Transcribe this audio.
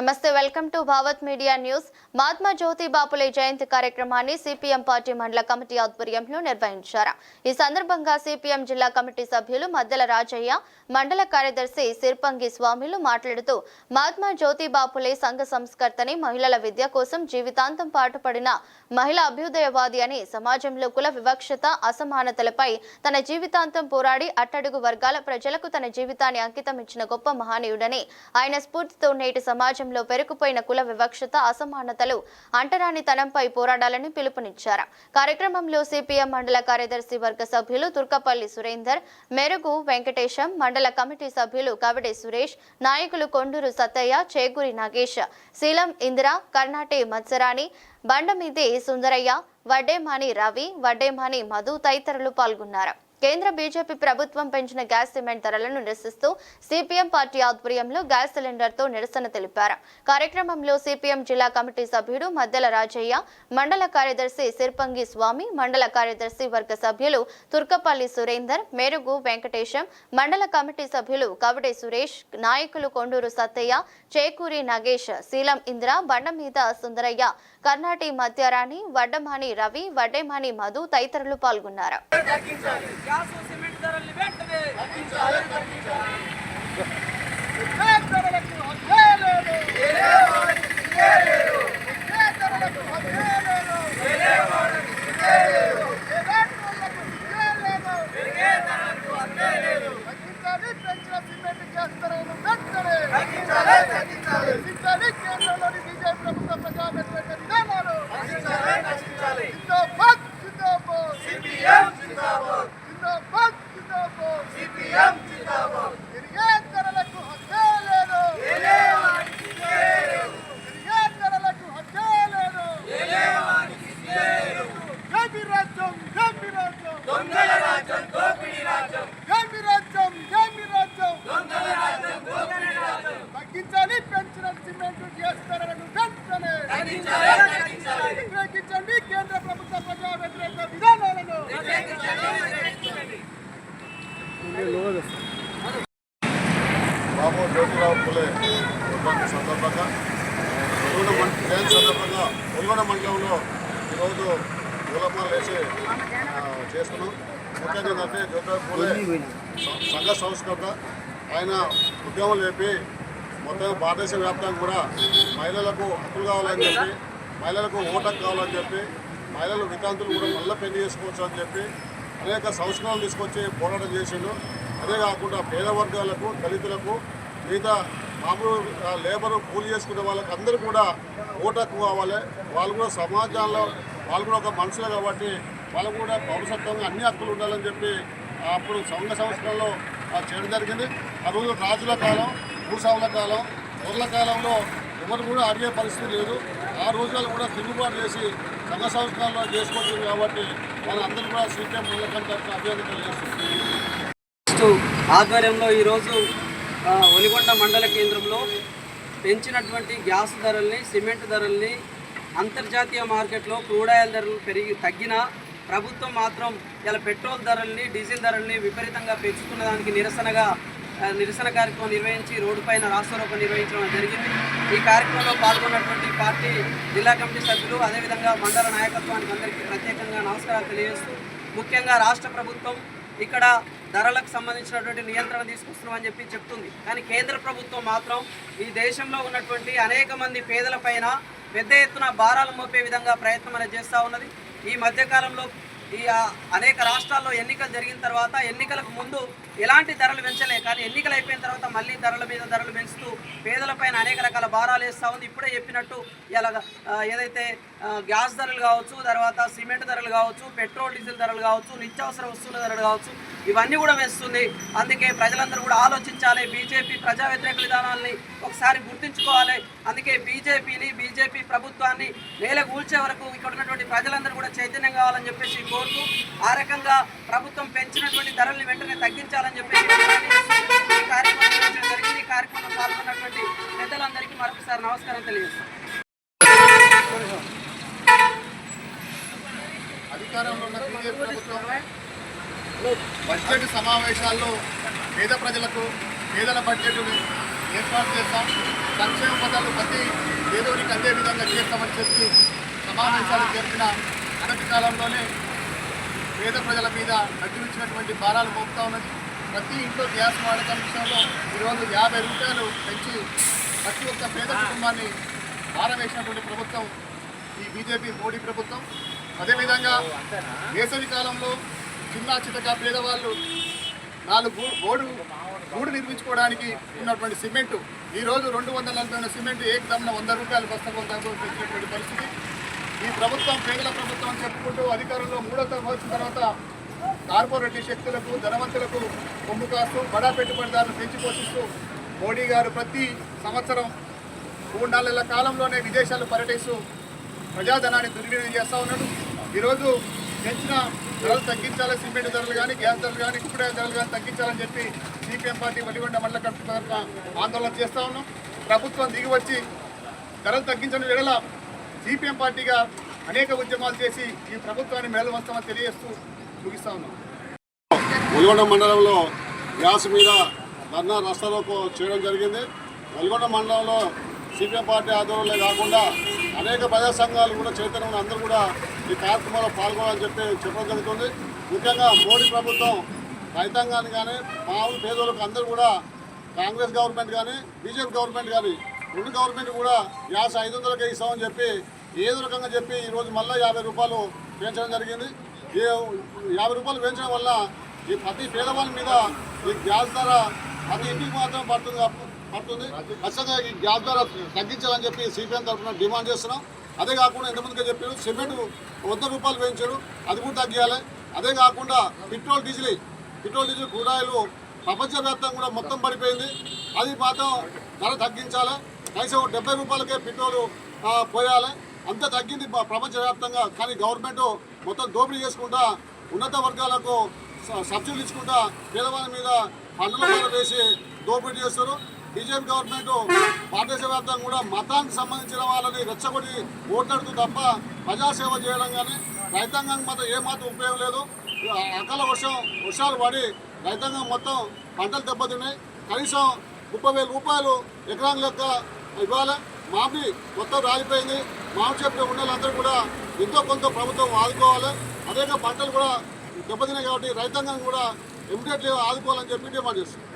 నమస్తే welcome to Bhavat media news. Mahatma Jyotiba Phule Jayanti కార్యక్రమాన్ని CPM party మండల committee ఆధ్వర్యంలో నిర్వహించారు. ఈ సందర్భంగా సిపిఎం జిల్లా కమిటీ సభ్యులు మద్దెల రాజయ్య మండల కార్యదర్శి సిర్పంగి స్వామిలు మాట్లాడుతూ మహాత్మా జ్యోతిబాపులే సంఘ సంస్కర్తని మహిళల విద్య కోసం జీవితాంతం పాటుపడిన మహిళా అభ్యుదయవాది అని సమాజంలో కుల వివక్షత అసమానతలపై తన జీవితాంతం పోరాడి అట్టడుగు వర్గాల ప్రజలకు తన జీవితాన్ని అంకితం ఇచ్చిన గొప్ప మహనీయుడని ఆయన స్ఫూర్తితో నేటి సమాజం సమాజంలో పెరుగుపోయిన కుల వివక్షత అసమానతలు అంటరానితనంపై పోరాడాలని పిలుపునిచ్చారు. కార్యక్రమంలో సిపిఎం మండల కార్యదర్శి వర్గ సభ్యులు తుర్కపల్లి సురేందర్ మెరుగు వెంకటేశం మండల కమిటీ సభ్యులు కవిడే సురేష్ నాయకులు కొండూరు సత్తయ్య చేకూరి నాగేష్ శీలం ఇందిర కర్ణాటి మత్సరాణి బండమీది సుందరయ్య వడ్డేమాని రవి వడ్డేమాని మధు తదితరులు పాల్గొన్నారు. కేంద్ర బీజేపీ ప్రభుత్వం పెంచిన గ్యాస్ సిమెంట్ ధరలను నిరసిస్తూ సిపిఎం పార్టీ ఆధ్వర్యంలో గ్యాస్ సిలిండర్తో నిరసన తెలిపారు. కార్యక్రమంలో సిపిఎం జిల్లా కమిటీ సభ్యుడు మద్దెల రాజయ్య మండల కార్యదర్శి సిర్పంగి స్వామి మండల కార్యదర్శి వర్గ సభ్యులు తుర్కపల్లి సురేందర్ మెరుగు వెంకటేశం మండల కమిటీ సభ్యులు కవడే సురేష్ నాయకులు కొండూరు సత్తయ్య చేకూరి నగేష్ శీలం ఇంద్ర బండమీద సుందరయ్య కర్ణాటి మధ్యారాణి వడ్డమాని రవి వడ్డేమాని మధు తదితరులు పాల్గొన్నారు. గ్యాస్ సిమెంట్ ధరల్ని వెంటనే కేంద్రంలోని బీజేపీ ప్రభుత్వ ప్రజా వ్యతిరేక విధానాలు జిందాబాద్ జిందాబాద్ జిందాబాద్ జిందాబాద్ పెరిగే ధరలకు హద్దే లేదు పెరిగే ధరలకు హద్దే లేదు జమి రాజ్యం జమి రాజ్యం దొంగల రాజ్యం దోపిడీ రాజ్యం జమి రాజ్యం జమి రాజ్యం దొంగల రాజ్యం దోపిడీ రాజ్యం తగ్గించాలి పెంచిన సిమెంట్ గ్యాస్ ధరలను వెంటనే తగ్గించాలి తగ్గించాలి వ్యతిరేకించండి కేంద్ర ప్రభుత్వ ప్రజా వ్యతిరేక విధానాలను బాబు జ్యోతిరావు పులే. సందర్భంగా ఒల్గొండ మండ జయంతి సందర్భంగా ఒల్గొండ మండలంలో ఈరోజు పూలమాలు వేసి చేస్తున్నాం. ముఖ్యంగా ఏంటంటే జ్యోతిరావు పులే సంఘ సంస్కృత ఆయన ఉద్యమం లేపి మొత్తం భారతదేశ వ్యాప్తంగా కూడా మహిళలకు హక్కులు కావాలని చెప్పి మహిళలకు ఓటకు కావాలని చెప్పి మహిళలు వితాంతులు కూడా మళ్ళీ పెళ్ళి చేసుకోవచ్చు అని చెప్పి అనేక సంస్కరణలు తీసుకొచ్చి పోరాటం చేసిండు. అదే కాకుండా పేద వర్గాలకు దళితులకు మిగతా మామూలు లేబరు లేబర్ కూలి చేసుకునే వాళ్ళకి అందరూ కూడా ఓటకు కావాలి. వాళ్ళు కూడా సమాజంలో వాళ్ళు కూడా ఒక మనుషులు కాబట్టి వాళ్ళు కూడా పౌరసత్వంగా అన్ని హక్కులు ఉండాలని చెప్పి అప్పుడు సంఘ సంస్కరణలో ఆ, చేయడం జరిగింది. ఆ రోజు రాజుల కాలం భూస్వాముల కాలం ఊర్ల కాలంలో ఎవరు కూడా అడిగే పరిస్థితి లేదు. ఆ రోజుల్లో కూడా తిరుగుబాటు చేసి సంఘ సంస్కరణలో చేసుకుంటుంది కాబట్టి వాళ్ళందరూ కూడా సీపీఎం కంటే అభ్యర్థులు చేస్తుంది ఆధ్వర్యంలో ఈరోజు ఒలిగొండ మండల కేంద్రంలో పెంచినటువంటి గ్యాస్ ధరల్ని సిమెంట్ ధరల్ని అంతర్జాతీయ మార్కెట్లో క్రూడ్ ధరలు పెరిగి తగ్గినా ప్రభుత్వం మాత్రం ఇలా పెట్రోల్ ధరల్ని డీజిల్ ధరల్ని విపరీతంగా పెంచుతున్న దానికి నిరసనగా నిరసన కార్యక్రమం నిర్వహించి రోడ్డు పైన రాస్తారోకం నిర్వహించడం జరిగింది. ఈ కార్యక్రమంలో పాల్గొన్నటువంటి పార్టీ జిల్లా కమిటీ సభ్యులు అదేవిధంగా మండల నాయకత్వానికి అందరికీ ప్రత్యేకంగా నమస్కారాలు తెలియజేస్తూ ముఖ్యంగా రాష్ట్ర ప్రభుత్వం ఇక్కడ ధరలకు సంబంధించినటువంటి నియంత్రణ తీసుకొస్తున్నామని చెప్పి చెప్తుంది. కానీ కేంద్ర ప్రభుత్వం మాత్రం ఈ దేశంలో ఉన్నటువంటి అనేక మంది పేదలపైన పెద్ద ఎత్తున భారాలు మోపే విధంగా ప్రయత్నం అనేది చేస్తూ ఉన్నది. ఈ మధ్యకాలంలో ఈ అనేక రాష్ట్రాల్లో ఎన్నికలు జరిగిన తర్వాత ఎన్నికలకు ముందు ఎలాంటి ధరలు పెంచలే కానీ ఎన్నికలు అయిపోయిన తర్వాత మళ్ళీ ధరల మీద ధరలు పెంచుతూ పేదలపైన అనేక రకాల భారాలు వేస్తూ ఉంది. ఇప్పుడే చెప్పినట్టు ఇలా ఏదైతే గ్యాస్ ధరలు కావచ్చు తర్వాత సిమెంట్ ధరలు కావచ్చు పెట్రోల్ డీజిల్ ధరలు కావచ్చు నిత్యావసర వస్తువుల ధరలు కావచ్చు ఇవన్నీ కూడా వేస్తుంది. అందుకే ప్రజలందరూ కూడా ఆలోచించాలి. బీజేపీ ప్రజా వ్యతిరేక విధానాల్ని ఒకసారి గుర్తుంచుకోవాలి. అందుకే బీజేపీని బీజేపీ ప్రభుత్వాన్ని నేల కూల్చే వరకు ఇక్కడ ఉన్నటువంటి ప్రజలందరూ కూడా చైతన్యం కావాలని చెప్పేసి కోరుతూ ఆ రకంగా ప్రభుత్వం పెంచినటువంటి ధరల్ని వెంటనే తగ్గించాలని చెప్పేసి ఈ కార్యక్రమం నిర్వహించడం జరిగింది. ఈ కార్యక్రమంలో పాల్గొన్నటువంటి పెద్దలందరికీ మరొకసారి నమస్కారం తెలియజేస్తాం. అధికారంలో ఉన్న బీజేపీ ప్రభుత్వం బడ్జెట్ సమావేశాల్లో పేద ప్రజలకు పేదల బడ్జెట్ ఏర్పాటు చేస్తాం. సంక్షేమ పదాలు ప్రతి చేస్తామని చెప్పి సమావేశాలు జరిపిన అనటి కాలంలోనే పేద ప్రజల మీద అడ్డుమించినటువంటి భారాలు మోపుతా ఉన్నది. ప్రతి ఇంట్లో గ్యాస్ వాడకం విషయంలో ఈరోజు యాభై రూపాయలు పెంచి ప్రతి ఒక్క పేద కుటుంబాన్ని భారం ప్రభుత్వం ఈ బీజేపీ మోడీ ప్రభుత్వం. అదేవిధంగా వేసవి కాలంలో చిన్న చితక పేదవాళ్ళు నాలుగు గూ- గోడు గూడు నిర్మించుకోవడానికి ఉన్నటువంటి సిమెంటు ఈరోజు రెండు వందల నలభై ఉన్న సిమెంట్ దమ్మున వంద రూపాయలు బస్తకు పెంచినటువంటి పరిస్థితి. ఈ ప్రభుత్వం పేదల ప్రభుత్వం అని చెప్పుకుంటూ అధికారంలో మూడో వచ్చిన తర్వాత కార్పొరేట్ శక్తులకు ధనవంతులకు కొమ్ము కాస్తూ బడా పెట్టుబడిదారులు పెంచి పోషిస్తూ మోడీ గారు ప్రతి సంవత్సరం మూడు నాలుగు కాలంలోనే విదేశాలు పర్యటిస్తూ ప్రజాధనాన్ని దుర్వినియోగం చేస్తూ ఉన్నాడు. ఈరోజు పెంచిన ధరలు తగ్గించాలి సిమెంట్ ధరలు కానీ గ్యాస్ ధరలు కానీ కుక్కడాయ ధరలు కానీ తగ్గించాలని చెప్పి సిపిఎం పార్టీ వలిగొండ మండల కమిటీ తరఫున ఆందోళన చేస్తూ ఉన్నాం. ప్రభుత్వం దిగి వచ్చి ధరలు తగ్గించని వేళ సిపిఎం పార్టీగా అనేక ఉద్యమాలు చేసి ఈ ప్రభుత్వాన్ని మేలువస్తామని తెలియజేస్తూ ముగిస్తా ఉన్నాం. నల్గొండ మండలంలో గ్యాస్ మీద ధర్నా రాష్ట్రాలకు చేయడం జరిగింది. నల్గొండ మండలంలో సిపిఎం పార్టీ ఆధ్వర్యంలో కాకుండా అనేక ప్రజా సంఘాలు కూడా చైతన్యం అందరూ కూడా ఈ కార్యక్రమంలో పాల్గొనాలని చెప్పి చెప్పడం జరుగుతుంది. ముఖ్యంగా మోడీ ప్రభుత్వం రైతాంగాన్ని కానీ మామూలు పేదోళ్ళకి అందరూ కూడా కాంగ్రెస్ గవర్నమెంట్ కానీ బీజేపీ గవర్నమెంట్ కానీ రెండు గవర్నమెంట్ కూడా గ్యాస్ ఐదు వందలకే ఇస్తామని చెప్పి ఏదో రకంగా చెప్పి ఈరోజు మళ్ళీ యాభై రూపాయలు పెంచడం జరిగింది. ఈ యాభై రూపాయలు పెంచడం వల్ల ఈ ప్రతి పేదవాళ్ళ మీద ఈ గ్యాస్ ధర అది ఇంటికి మాత్రం పడుతుంది పడుతుంది. ఖచ్చితంగా ఈ గ్యాస్ ధర తగ్గించాలని చెప్పి సిపిఎం తరఫున డిమాండ్ చేస్తున్నాం. అదే కాకుండా ఎంతమందిగా చెప్పారు సిమెంట్ వంద రూపాయలు వేయించాడు అది కూడా తగ్గియాలి. అదే కాకుండా పెట్రోల్ డీజిల్ పెట్రోల్ డీజిల్ కూడాయిలు ప్రపంచవ్యాప్తంగా కూడా మొత్తం పడిపోయింది. అది మాత్రం ధర తగ్గించాలి. కనీసం డెబ్బై రూపాయలకే పెట్రోల్ పోయాలి. అంత తగ్గింది ప్రపంచవ్యాప్తంగా. కానీ గవర్నమెంట్ మొత్తం దోపిడీ చేసుకుంటా ఉన్నత వర్గాలకు స- సబ్సిడీలు ఇచ్చుకుంటా పేదవాళ్ళ మీద పనులు వేసి దోపిడీ చేస్తారు బీజేపీ గవర్నమెంట్ భారతదేశ వ్యాప్తంగా కూడా మతానికి సంబంధించిన వాళ్ళని రెచ్చగొట్టి ఓట్లాడుతూ తప్ప ప్రజాసేవ చేయడం కానీ రైతాంగం మాత్రం ఏమాత్రం ఉపయోగం లేదు. అకాల వర్షం వర్షాలు పడి రైతాంగం మొత్తం పంటలు దెబ్బతిన్నాయి. కనీసం ముప్పై వేల రూపాయలు ఎకరాల లెక్క ఇవ్వాలి. మామిడి మొత్తం రాలిపోయింది. మామిడి చెట్లు ఉండేలందరూ వాళ్ళందరూ కూడా ఎంతో కొంత ప్రభుత్వం ఆదుకోవాలి. అదేగా పంటలు కూడా దెబ్బతిన్నాయి కాబట్టి రైతాంగం కూడా ఇమీడియట్లీ ఆదుకోవాలని చెప్పి డిమాండ్ చేస్తుంది.